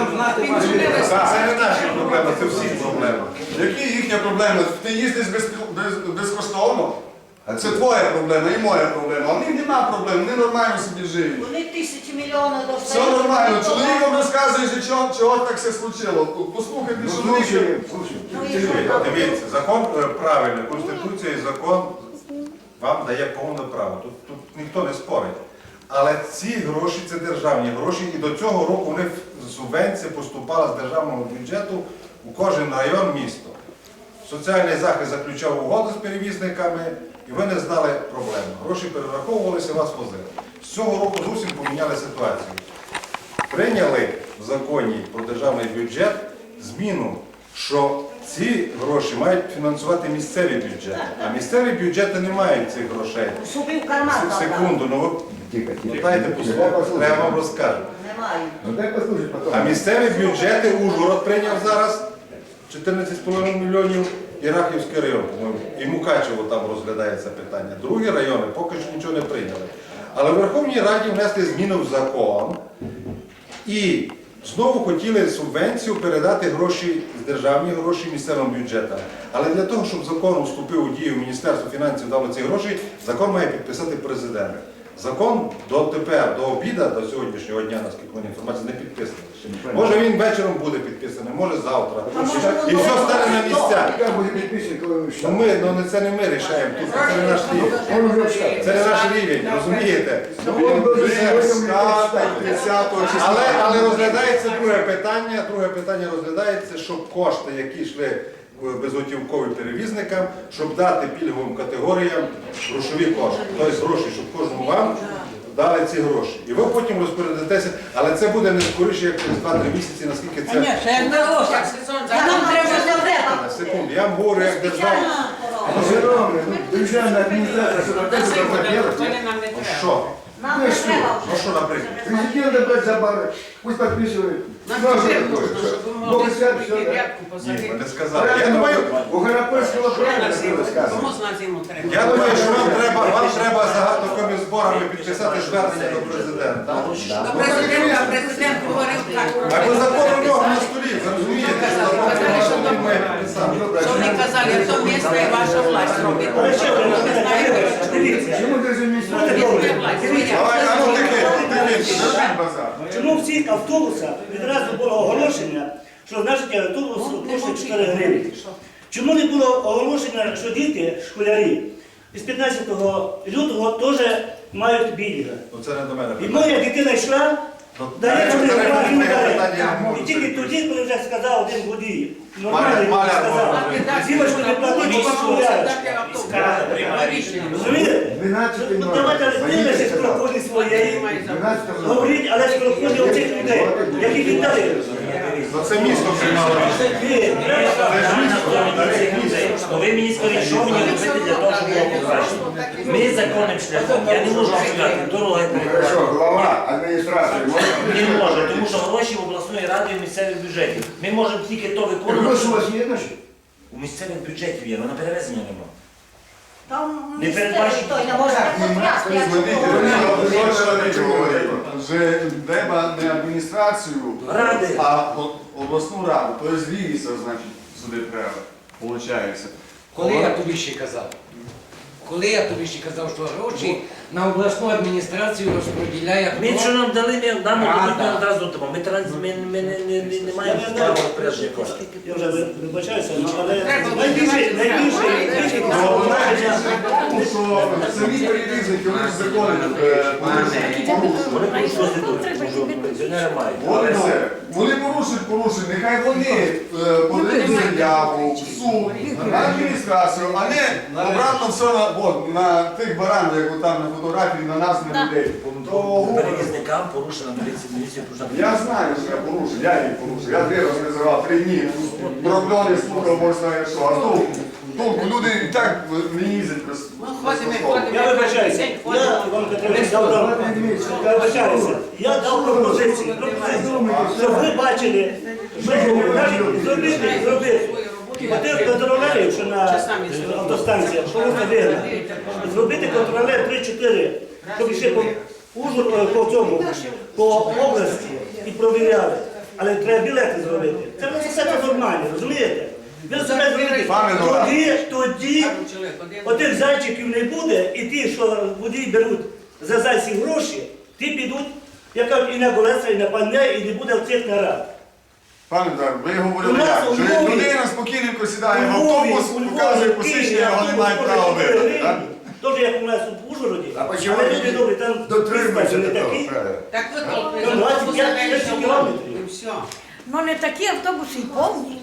нам знати ваші. Це не наші проблеми, це всі проблеми. Які їхня проблема? Ти їздиш без, без, безкоштовно? Це твоя проблема і моя проблема. В них нема проблем, вони нормально собі живуть. Вони тисячі мільйонів Все нормально. Чоловік вам розказує, що чого, чого так все случило. Послухайте Ну, чоловіка. слушай. Ну. Дивіться, закон е, правильний, Конституція і закон вам дає повне право. Тут, тут ніхто не спорить. Але ці гроші це державні гроші, і до цього року вони субвенція поступала з державного бюджету у кожен район місто. Соціальний захист заключав угоду з перевізниками, і ви не знали проблем. Гроші перераховувалися, вас возили. З цього року зовсім поміняли ситуацію. Прийняли в законі про державний бюджет зміну, що ці гроші мають фінансувати місцеві бюджети, а місцеві бюджети не мають цих грошей. Секунду, ну ви Тихо, тихо. дайте Дай послухати, я вам розкажу. Немає. Ну дай послушай потом. А місцеві бюджети Ужгород прийняв зараз 14,5 мільйонів і Рахівський район, і Мукачево там розглядається питання. Другі райони поки що нічого не прийняли. Але в Верховній Раді внесли зміни в закон і знову хотіли субвенцію передати гроші з державні гроші місцевим бюджетам. Але для того, щоб закон вступив у дію Міністерство фінансів дало ці гроші, закон має підписати президент. Закон до тепер, до обіда, до сьогоднішнього дня, наскільки мені інформація, не підписаний. Може він вечором буде підписаний, може завтра. А може І все стане на місця. Коли ви Ну, ми, ну, не- це не ми рішаємо, тут це не наш рівень. Це не наш рівень, розумієте? Закон должен Ви сегодня встати мне 10 числа. Але, але розглядається друге питання. Друге питання розглядається, щоб кошти, які йшли в безготівкові перевізникам, щоб дати пільговим категоріям грошові кошти. Тобто гроші, щоб кожному вам дали ці гроші. І ви потім розпорядитеся, але це буде не скоріше, як через 2-3 місяці, наскільки це. Нам треба забрати. Секунду, я вам говорю як держава. Шановні, ну, державна адміністрація, що таке що? Нам не треба Ну вже. що, наприклад? Президент опять забары, пусть подписывает. Ну, а что такое? Бог и свят, все, да? Ні, ви не сказали. Я думаю, У Горопольського правильно было сказано. я думаю, що вам треба, вам треба за підписати звернення до президента. Президент говорив так. А по закону в нього на столі, ви розумієте, що закон на столі має підписати. Що вони казали, то місто і ваша власть робить. Ви знаєте? Місто і власть. Давай, а ну таке. Чому в цих автобусах відразу було оголошення, що значить автобус коштує 4 гривні? Чому не було оголошення, що діти, школярі, з 15 лютого теж мають біліга? Ну це не до мене. І моя дитина йшла, дає не можу І тільки тоді, коли вже сказав один водій, нормально Маля сказав, зівочку не платить, бо школяр. Розумієте? 12 Ну, Давайте з проходи своєї. 12 Говоріть, але ж проходи оцих людей, які віддали. Ну це місто приймало рішення. Ну, ви мені скажіть, що мені робити для того, щоб було краще. Ми законним шляхом, я не можу сказати, дорога Хорошо, глава адміністрації може? Не можу, тому що гроші в обласної ради і в місцевих бюджетів. Ми можемо тільки то виконувати. Гроші у вас є наші? У місцевих бюджетів є, але на перевезення немає. Там Не передбачено. той не може говорите. Вже треба не адміністрацію, Ради. а о- обласну раду. Тобто звіріться, значить, сюди треба. Получається. Коли я тобі ще казав? Коли я тобі ще казав, що гроші на обласну адміністрацію розподіляє Ми хто? що нам дали, ми дамо, Рада. дадуть, ми одразу дамо. Ми, транс, ми, ми не, не, не, не маємо права розпорядження коштів. Я вже вибачаюся, ну, але найбільше, найбільше, найбільше Ну, тому що самі перевізники, вони ж закони е, порушують. Вони прийшли з тому що пенсіонери мають. Вони все. Вони порушують, порушують. Нехай вони е, подають заяву в суд, на адміністрацію, а не обратно все на, от, на тих баранах, як от там на фотографії, на нас, на людей. То Перевізникам порушена міліція, міліція порушена. я знаю, що я порушив, я їх порушив. Я дві організував три дні. Проблеми слухав, може знає що. А толку, толку люди і так не їздять без. Ну, ходимо, ходимо. Я вибачаюся. Я вам Петрович дав я вибачаюся. Я дав пропозицію, пропозицію, щоб ви бачили, що навіть зробити, зробити. Отих контролерів, що на автостанціях, що можна вигнати. Зробити контролер 3-4, щоб ще по, Ужгород, по цьому, по області і провіряли. але треба білети зробити. Це все це нормально, розумієте? Ви себе. Пане. Тоді, тоді отих зайчиків не буде, і ті, що водії беруть за зайці гроші, ті підуть, я кажу, і на колеса, і на пальне, і не буде в цих нарад. Пане Дар, ви говорили нас як? у Що Львові- людина спокійненько сідає в автобус, у показує посвідчення, Києві, його не може права вибрати. так? Теж як у нас в Ужгороді. А почему Але люди добрі, там дотримуються диспетчер не до того правила? Так ви Ну, 25 автобуси кілометрів. і все. Ну не такі автобуси й повні.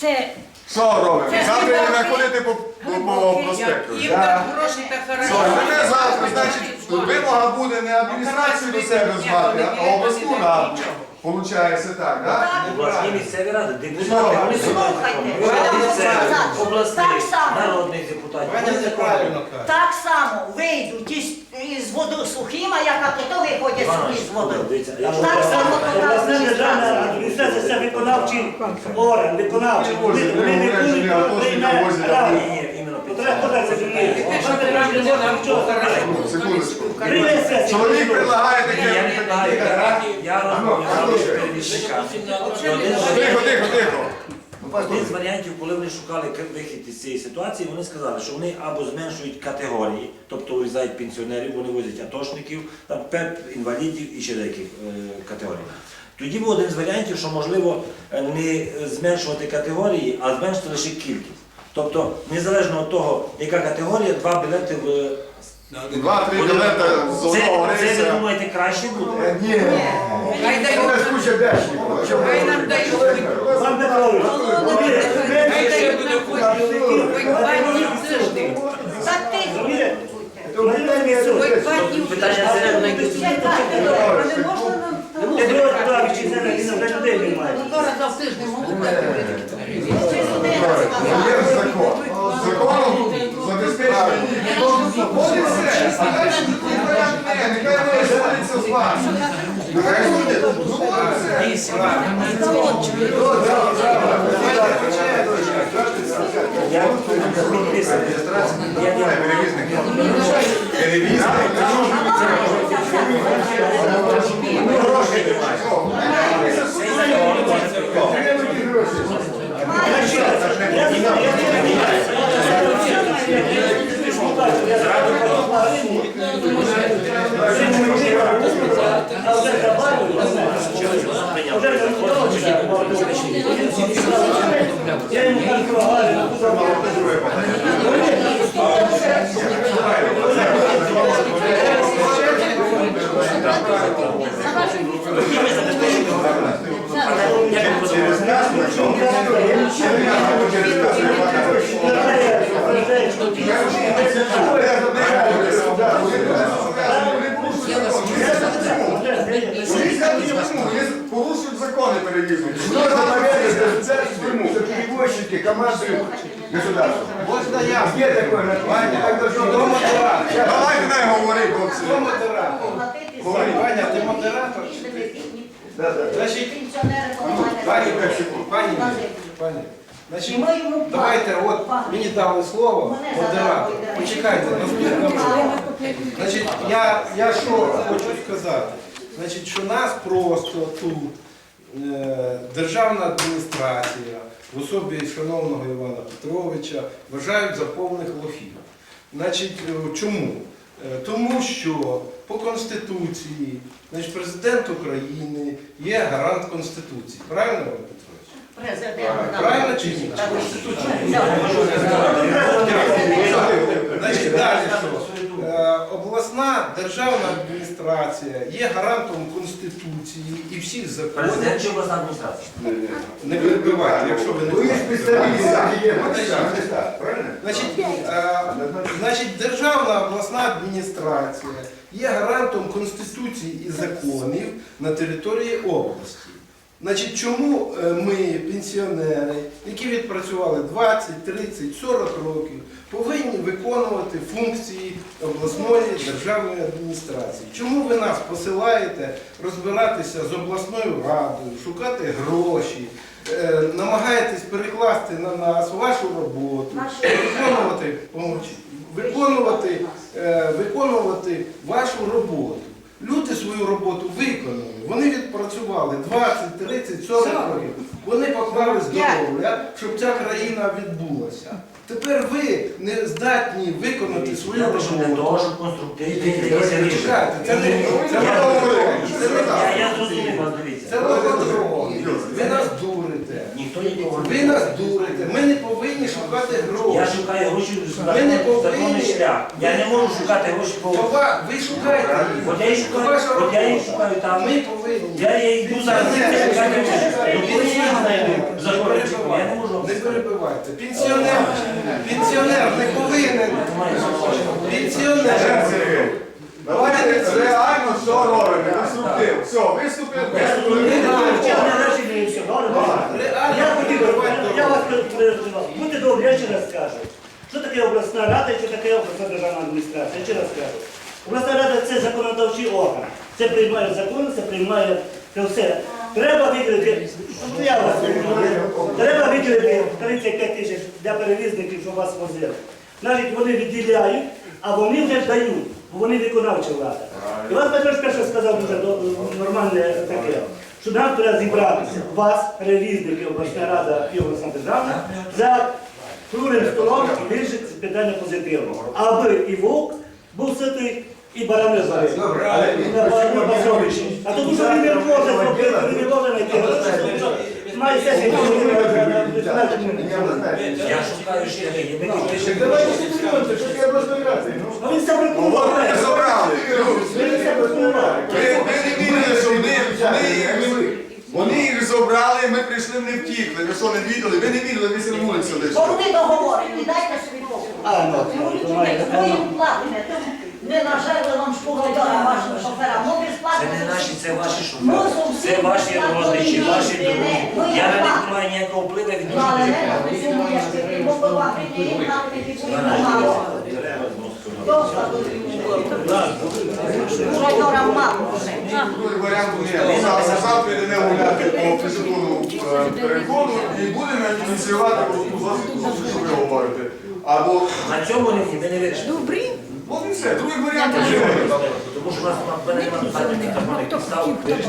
Це Що робимо? Завтра не будемо ходити по, по, по проспекту. Їм так гроші та Що, хорошо. мене завтра, значить, вимога буде не адміністрацію до себе звати, а обласну раду. Получається так, так? Обласні місцеві ради, депутати, вони Слухайте, сьогодні я вам скажу, обласних, так само. народних депутатів. так само. Вийдуть із, із воду сухима, яка то виходять собі з ж Так само Обласна державна адміністрація. це виконавчий орган, виконавчий. Вони не будуть що я Секундочку. Чоловік предлагає таке. з Тихо, тихо, тихо. Один з варіантів, коли вони шукали вихід із цієї ситуації, вони сказали, що вони або зменшують категорії, тобто вирізають пенсіонерів, вони возять атошників, там ПЕП, інвалідів і ще деяких е, категорій. Тоді був один з варіантів, що можливо е, не зменшувати категорії, а зменшити лише кількість. Тобто, незалежно від того, яка категорія, два білети в Два-три білета з це, одного це ви рейсу. думаєте краще буде? Е, Ні. Хай дають. нас куча дачників. Чому? Хай нам дають. Пан Петрович, Хай дають на ході. Хоч два дні в тиждень. Так ти розумієте? То питання Хоч два дні в Питання тиждень. серйозне. ще так, не можна нам. Не було туди, чи це не вже людей немає. Два рази в тиждень можуть людина сказала? Є закон. Законом забезпечує їх. От і все. А далі не. Нехай вони зводяться з вами. Нехай буде. Ну, от і все. Я підписаний. Я не Перевізники. Перевізники. А вже добавили, вже я йому предлагаю, Як ви подумаєте? Порушують закони перевізники. Что перевозчики, команды государства. Можно я? Где такое название? Так должно дома Давайте не говори, хлопці. Ваня, ти модератор? Да, да. Значить, Пані, поламають. пані, пані. Значить, давайте, от мені дали слово, модератор. Почекайте, наступна мова. Значить, я, я що хочу сказати? Значить, що нас просто тут державна адміністрація в особі шановного Івана Петровича вважають за повних лохів. Значить, е, чому? Е, Тому що по Конституції значить, президент України є гарант Конституції. Правильно, Іван Петрович? Президент. Правильно чи ні? Так. Значить, далі що? Е, Державна адміністрація є гарантом Конституції і всіх законів. Президент чи обласна адміністрація? Не перебивайте, якщо ви не есть представители, где места, правильно? Значить, е, значить, державна обласна адміністрація є гарантом Конституції і законів на території області. Значить, чому е, ми, пенсіонери, які відпрацювали 20, 30, 40 років, виконувати функції обласної державної адміністрації? Чому ви нас посилаєте розбиратися з обласною радою, шукати гроші, е, намагаєтесь перекласти на нас вашу роботу, виконувати, помовчіть, виконувати, е, виконувати вашу роботу? Люди свою роботу виконали. Вони відпрацювали 20, 30, 40 років. Вони поклали здоров'я, щоб ця країна відбулася. Тепер ви не здатні виконати свою роботу. Чекайте, це не це не Я- не зрозумів вас, дивіться. Це лохотрон. Ви нас дурите. Ніхто нікого не Ви нас дурите. Ми не повинні шукати гроші. Я шукаю гроші в Ви не повинні. шлях. Я не можу шукати гроші по... Папа, ви шукаєте їх. От я їх шукаю, Ваша от я їх шукаю там. Ми повинні. Я йду зараз звідси шукати гроші. Ну, коли я знайду за Не корочку, я не можу. Не перебивайте. Пенсіонер, пенсіонер не повинен. Пенсіонер. Давайте реально що робимо, конструктив. Все, Я хотів, би- я вас переживав. Будьте добрі, я ще раз скажу. Що таке обласна рада і що таке обласна державна адміністрація? Я ще раз скажу. Обласна рада це законодавчий орган. Це приймає закони, це приймає це все. Треба виділити, я вас треба виділити 35 тисяч для перевізників, щоб вас возили. Навіть вони відділяють, а вони вже дають, бо вони виконавча влада. І вас Петро перше сказав дуже нормальне таке, що нам треба зібратися, вас, перевізники, обласна рада обласна державна, за круглим столом і вирішити питання позитивно. Аби і вовк був ситий, і барани зварили. Добре, але на базовищі. А тому що він не може зробити, він не може знайти гроші, тому що має Я шукаю мені Так давайте спілкуємося, що я розбиратися. Ну він це От вони забрали. Він це пропонував. Ви, ви не вірили, що вони, вони, їх, вони їх забрали, ми прийшли, не втікли. Ви що не відали? Ви не відали, ви сірнулися Бо лише. вони договорені, дайте собі покій. А, ну, Ну, то ви їм платите. Не шкуродара вашим шоферам. Ну, ви Це не наші, це ваші Ну, шофери. Це ваші родичі, ваші друзі. Ви Я на них не маю ніякого впливу я ви мало вже. Другий варіант гуляти по е, і будемо ініціювати зустріч, що ви говорите. Або, На цьому рівні ми не вирішимо. от і все, другий варіант вже. Тому що у нас немає підстав вирішити.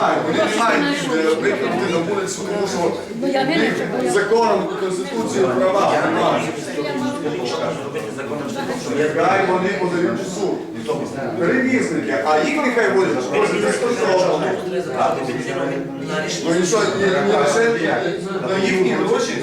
мають, вони не мають е, викинути на вулицю, тому що в них законом, конституцією права немає. Зробити законом шляхом, щоб я Хай вони подають в суд. Перевізники, а їх нехай безкоштовно. на Ну і що, не лише їхні гроші,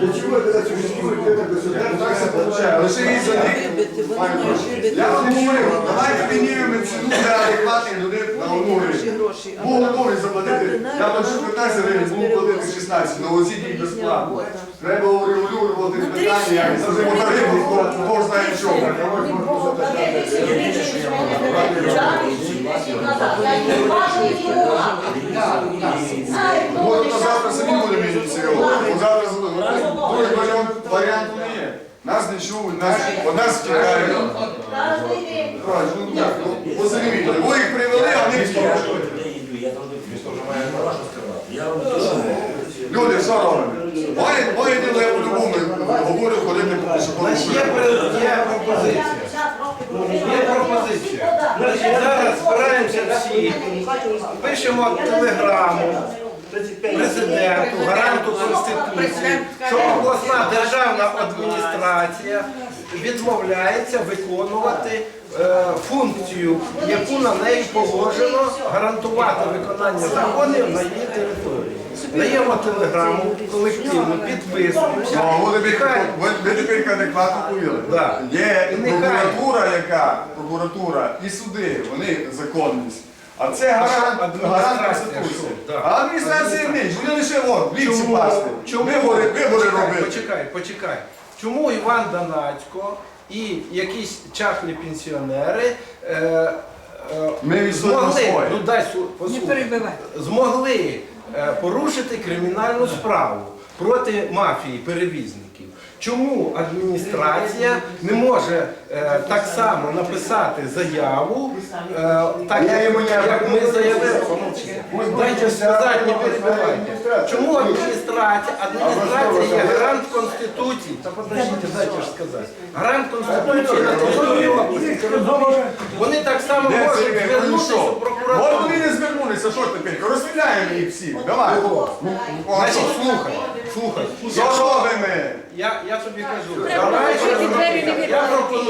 Для чего тогда существует это государство? Так це виходить. Лише і за них. Я вам говорю, давайте піднімемо ціну для адекватних людей. На гривню. Був готовий заплатити, я бачу 15 гривень, був платити 16, але їх безплатно. Треба урегулювати питання, як завжди тарифи, Бог знає що. Може, то завтра самі будемо ініціювати. Бо Завтра другий варіант, варіанту не є. Нас не чують, нас, от нас втікають. Ну ну, ви їх привели, а вони втікли. я теж маю права сказати. Я вам. Люди, що робимо? Моє, моє діло, я по-любому говорю, ходити по. Значить, є, пропозиція. Є пропозиція. Значить, зараз збираємося всі, пишемо телеграму президенту, гаранту Конституції, що обласна державна адміністрація відмовляється виконувати е, функцію, яку на неї положено гарантувати виконання законів на її території. Даємо телеграму колективну, підписуємося. Ну, ви тепер, Нехай ви, ви тепер адекватно повіли. Да. Є І нехай. прокуратура, яка, прокуратура і суди, вони законність. А це гарант, адміністрація гарант Конституції. що? Да. А адміністрація ніч, вони лише віці пасти. Чому? Вибори, вибори Почекай, робити. Почекай, почекай. Чому Іван Данацько і якісь чахлі пенсіонери е, е, Ми змогли, своє. ну дай су- послухай, змогли порушити кримінальну справу проти мафії перевізників. чому адміністрація не може е, так само написати заяву, е, так як, ми заявили. Дайте сказати, не перебивайте. Чому адміністрація? Адміністрація є гарант Конституції. Та подождіть, дайте ж сказати. Гарант Конституції на території області. Вони так само можуть? Ну звернутися в прокуратуру. Звернулися, що тепер? Розстріляємо їх всіх. Давай. О, Значить, що? слухай, слухай. Що робимо? Я, я тобі кажу, давай, двері, не я пропоную